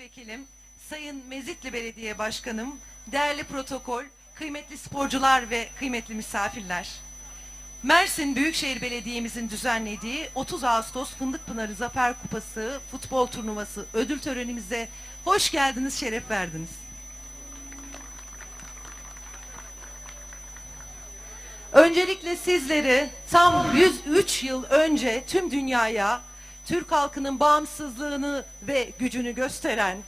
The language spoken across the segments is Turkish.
Vekilim, Sayın Mezitli Belediye Başkanım, değerli protokol, kıymetli sporcular ve kıymetli misafirler. Mersin Büyükşehir Belediye'mizin düzenlediği 30 Ağustos Fındıkpınarı Zafer Kupası futbol turnuvası ödül törenimize hoş geldiniz, şeref verdiniz. Öncelikle sizleri tam 103 yıl önce tüm dünyaya Türk halkının bağımsızlığını ve gücünü gösteren,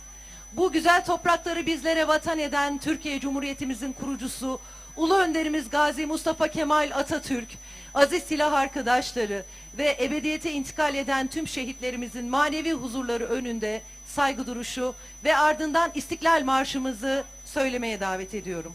bu güzel toprakları bizlere vatan eden Türkiye Cumhuriyetimizin kurucusu Ulu Önderimiz Gazi Mustafa Kemal Atatürk, aziz silah arkadaşları ve ebediyete intikal eden tüm şehitlerimizin manevi huzurları önünde saygı duruşu ve ardından İstiklal Marşımızı söylemeye davet ediyorum.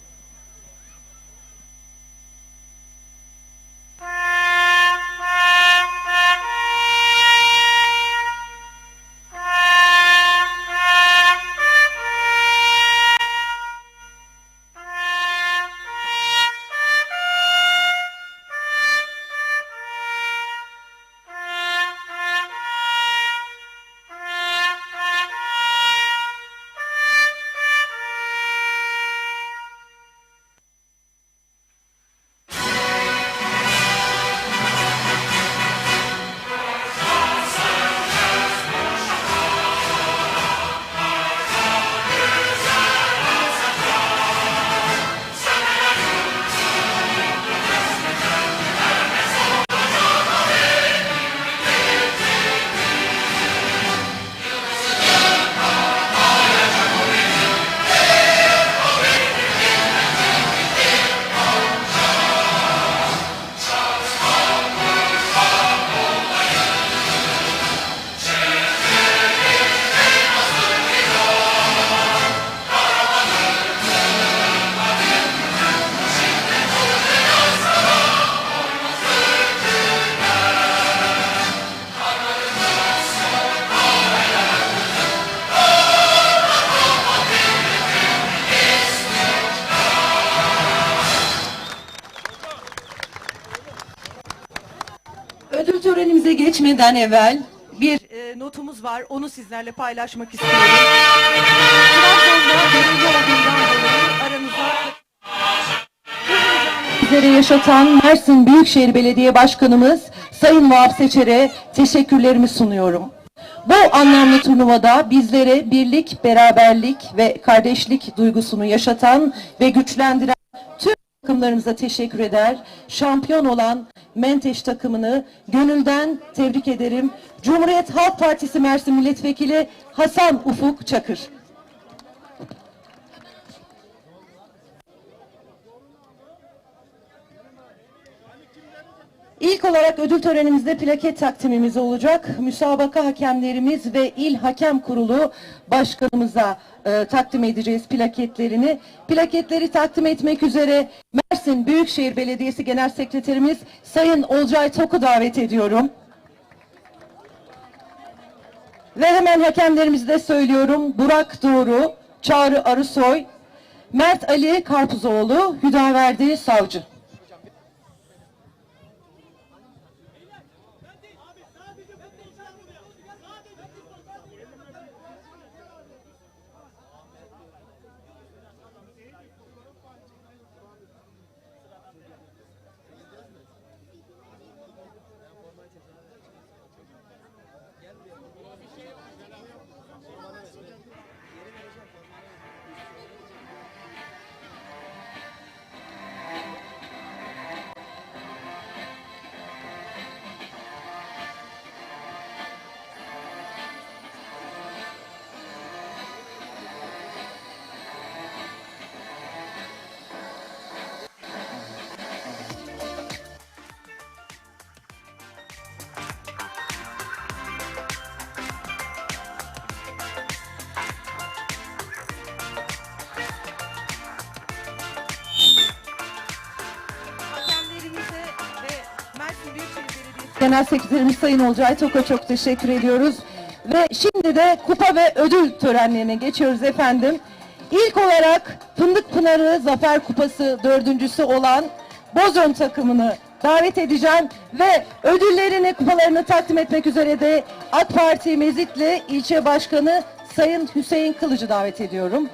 Geçmeden evvel bir e, notumuz var. Onu sizlerle paylaşmak istiyorum. Trabzon'da olduğundan dolayı bizlere yaşatan Mersin Büyükşehir Belediye Başkanımız Sayın Vahap Seçer'e teşekkürlerimi sunuyorum. Bu anlamlı turnuvada bizlere birlik, beraberlik ve kardeşlik duygusunu yaşatan ve güçlendiren tüm takımlarımıza teşekkür eder. Şampiyon olan Menteş takımını gönülden tebrik ederim. Cumhuriyet Halk Partisi Mersin Milletvekili Hasan Ufuk Çakır. İlk olarak ödül törenimizde plaket takdimimiz olacak. Müsabaka hakemlerimiz ve İl Hakem Kurulu başkanımıza e, takdim edeceğiz plaketlerini. Plaketleri takdim etmek üzere Mersin Büyükşehir Belediyesi Genel Sekreterimiz Sayın Olcay Tok'u davet ediyorum. Ve hemen hakemlerimizi de söylüyorum. Burak Doğru, Çağrı Arısoy, Mert Ali Karpuzoğlu, Hüdaverdi Savcı. Genel Sekreterimiz Sayın Olcay Tok'a çok teşekkür ediyoruz. Ve şimdi de kupa ve ödül törenlerine geçiyoruz efendim. İlk olarak Fındık Pınarı Zafer Kupası dördüncüsü olan Bozön takımını davet edeceğim ve ödüllerini, kupalarını takdim etmek üzere de AK Parti Mezitli ilçe başkanı Sayın Hüseyin Kılıcı davet ediyorum.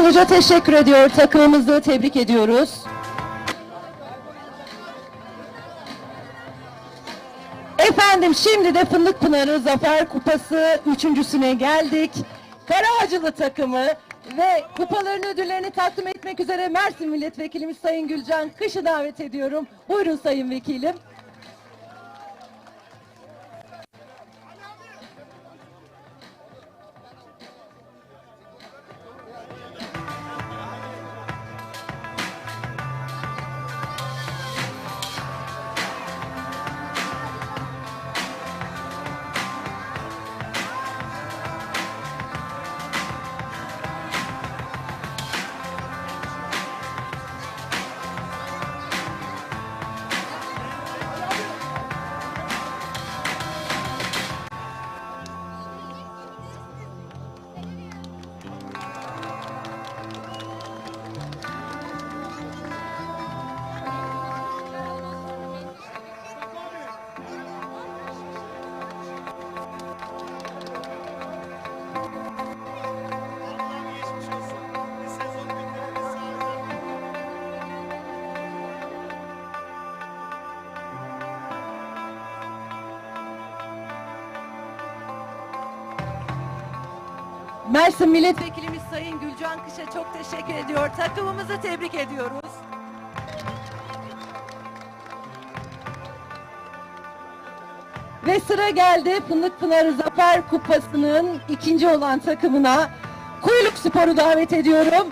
Kılıç'a teşekkür ediyor. Takımımızı tebrik ediyoruz. Efendim şimdi de Fındık Pınarı Zafer Kupası üçüncüsüne geldik. Karaağacılı takımı ve kupaların ödüllerini takdim etmek üzere Mersin Milletvekilimiz Sayın Gülcan Kış'ı davet ediyorum. Buyurun Sayın Vekilim. Mersin Milletvekilimiz Sayın Gülcan Kış'a çok teşekkür ediyor. Takımımızı tebrik ediyoruz. Ve sıra geldi Fındık Pınarı Zafer Kupası'nın ikinci olan takımına. Kuyruk Spor'u davet ediyorum.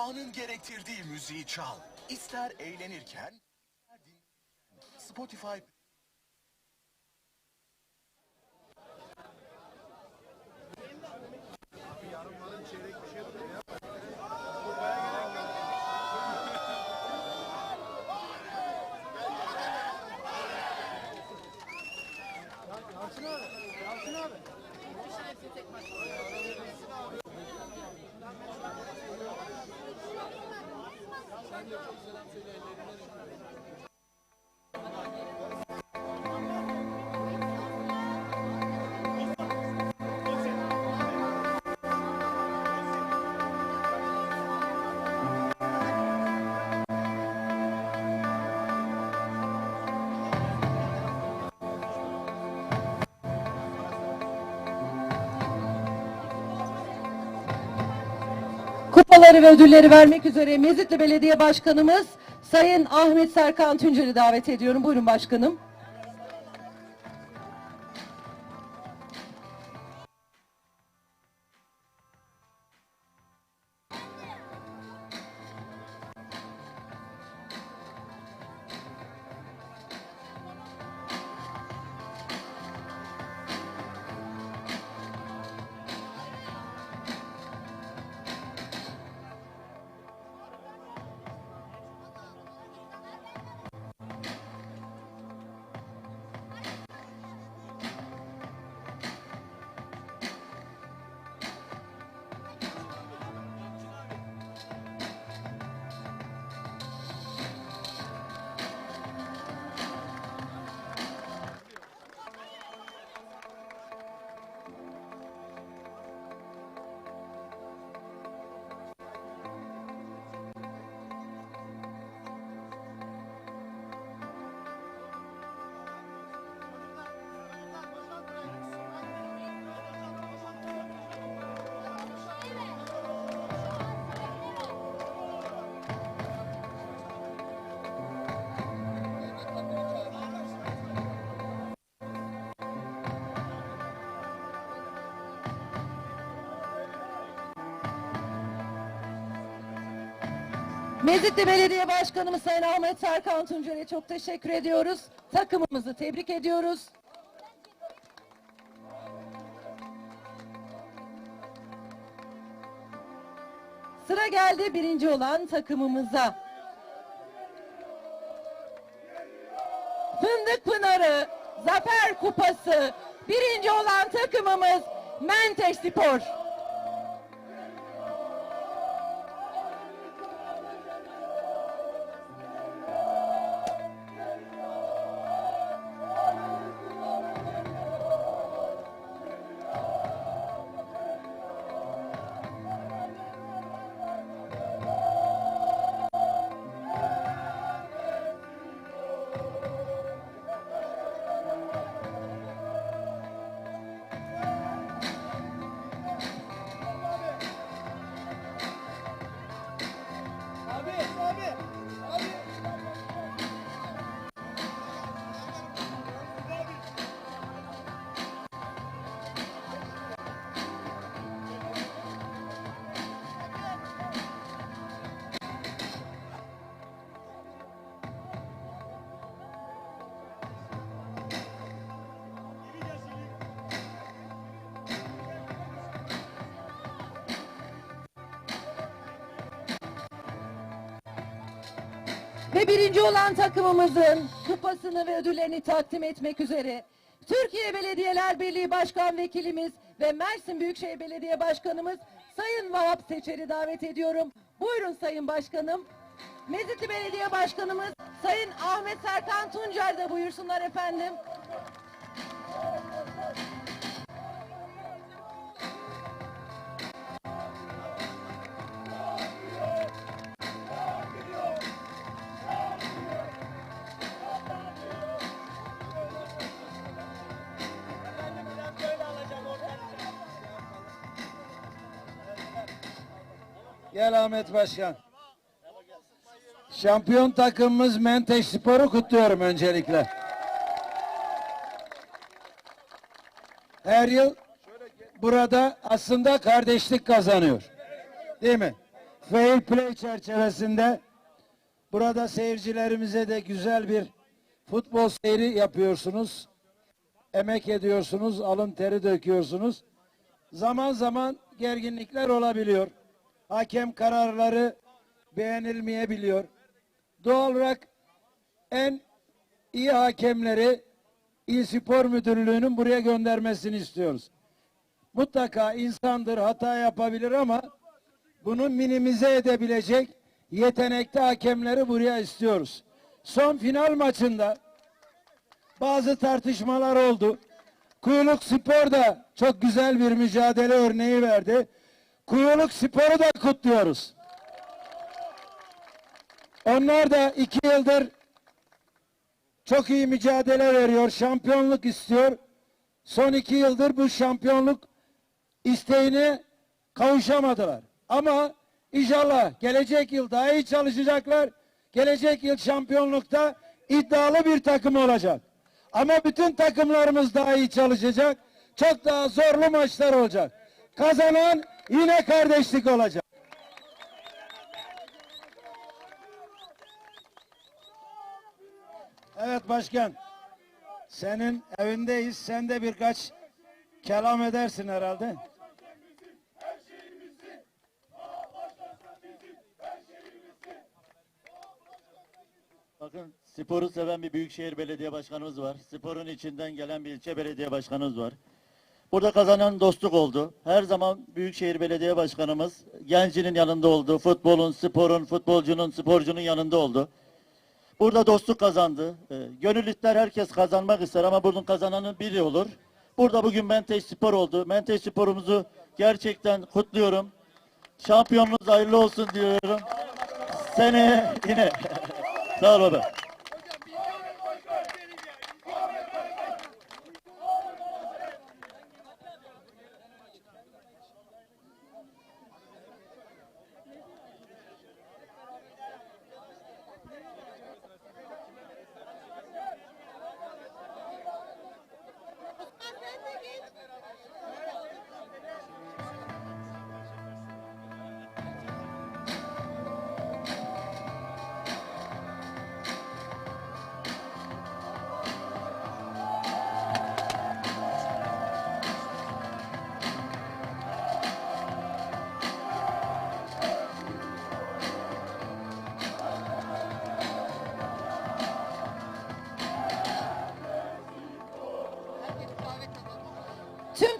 Anın gerektirdiği müziği çal. İster eğlenirken. Spotify Kupaları ve ödülleri vermek üzere Mezitli Belediye Başkanımız Sayın Ahmet Serkan Tuncer'i davet ediyorum. Buyurun başkanım. Mezitli Belediye Başkanımız Sayın Ahmet Serkan Tuncer'e çok teşekkür ediyoruz. Takımımızı tebrik ediyoruz. Sıra geldi birinci olan takımımıza. Fındık Pınarı Zafer Kupası birinci olan takımımız Menteş Spor. 完毕完毕 birinci olan takımımızın kupasını ve ödüllerini takdim etmek üzere Türkiye Belediyeler Birliği Başkan Vekilimiz ve Mersin Büyükşehir Belediye Başkanımız Sayın Vahap Seçer'i davet ediyorum. Buyurun Sayın Başkanım. Mezitli Belediye Başkanımız Sayın Ahmet Serkan Tuncer de buyursunlar efendim. Gel Ahmet Başkan. Şampiyon takımımız Menteş Spor'u kutluyorum öncelikle. Her yıl burada aslında kardeşlik kazanıyor. Değil mi? Fair play çerçevesinde burada seyircilerimize de güzel bir futbol seyri yapıyorsunuz. Emek ediyorsunuz, alın teri döküyorsunuz. Zaman zaman gerginlikler olabiliyor. Hakem kararları beğenilmeyebiliyor. Doğal olarak en iyi hakemleri İl Spor Müdürlüğü'nün buraya göndermesini istiyoruz. Mutlaka insandır, hata yapabilir ama bunu minimize edebilecek yetenekli hakemleri buraya istiyoruz. Son final maçında bazı tartışmalar oldu. Kuyuluk Spor da çok güzel bir mücadele örneği verdi. Kuyuluk Spor'u da kutluyoruz. Onlar da iki yıldır çok iyi mücadele veriyor, şampiyonluk istiyor. Son iki yıldır bu şampiyonluk isteğine kavuşamadılar. Ama İnşallah gelecek yıl daha iyi çalışacaklar. Gelecek yıl şampiyonlukta iddialı bir takım olacak. Ama bütün takımlarımız daha iyi çalışacak. Çok daha zorlu maçlar olacak. Kazanan yine kardeşlik olacak. Evet başkan. Senin evindeyiz. Sen de birkaç kelam edersin herhalde. Bakın sporu seven bir büyükşehir belediye başkanımız var. Sporun içinden gelen bir ilçe belediye başkanımız var. Burada kazanan dostluk oldu. Her zaman büyükşehir belediye başkanımız gencinin yanında oldu. Futbolun, sporun, futbolcunun, sporcunun yanında oldu. Burada dostluk kazandı. İster herkes kazanmak ister ama bunun kazananın biri olur. Burada bugün Menteş Spor oldu. Menteş Spor'umuzu gerçekten kutluyorum. Şampiyonluğunuz hayırlı olsun diyorum. Seneye yine. Sağ ol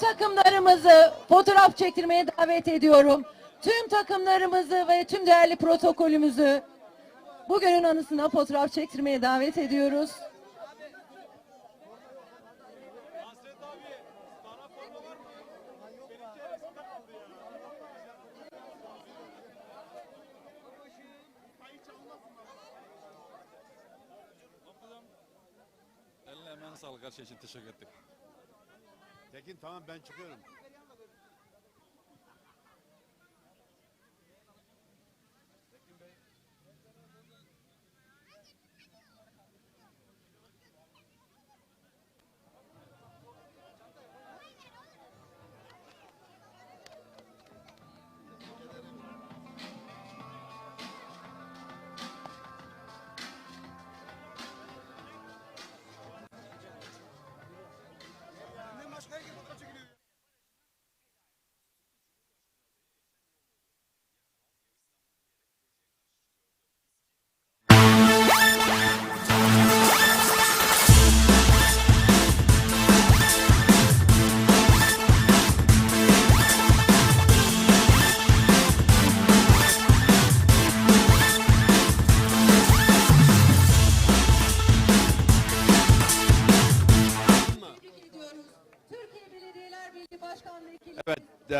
takımlarımızı fotoğraf çektirmeye davet ediyorum. Tüm takımlarımızı ve tüm değerli protokolümüzü bugünün anısına fotoğraf çektirmeye davet ediyoruz. Eline sağlık her şey için teşekkür ettik. Tekin tamam ben çıkıyorum.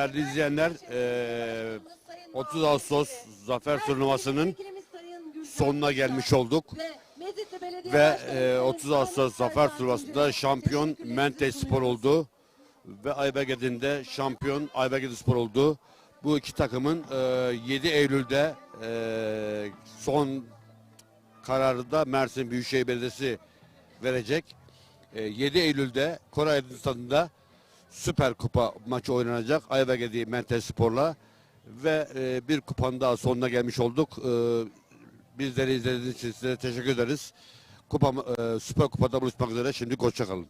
Değerli izleyenler eee, 30 Ağustos Zafer Turnuvası'nın sonuna gelmiş olduk. Ve eee, 30 Ağustos Zafer Turnuvası'nda şampiyon Menteş Spor oldu. Ve Aybergedin'de şampiyon Aybergedin Spor oldu. Bu iki takımın eee, 7 Eylül'de eee, son kararı da Mersin Büyükşehir Belediyesi verecek. Eee, 7 Eylül'de Koray Aydın Stadı'nda Süper Kupa maçı oynanacak Ayvagedi Menteş Spor'la ve e, bir kupanın daha sonuna gelmiş olduk. E, bizleri izlediğiniz için size teşekkür ederiz. Kupa, e, Süper Kupa'da buluşmak üzere. Şimdi hoşçakalın.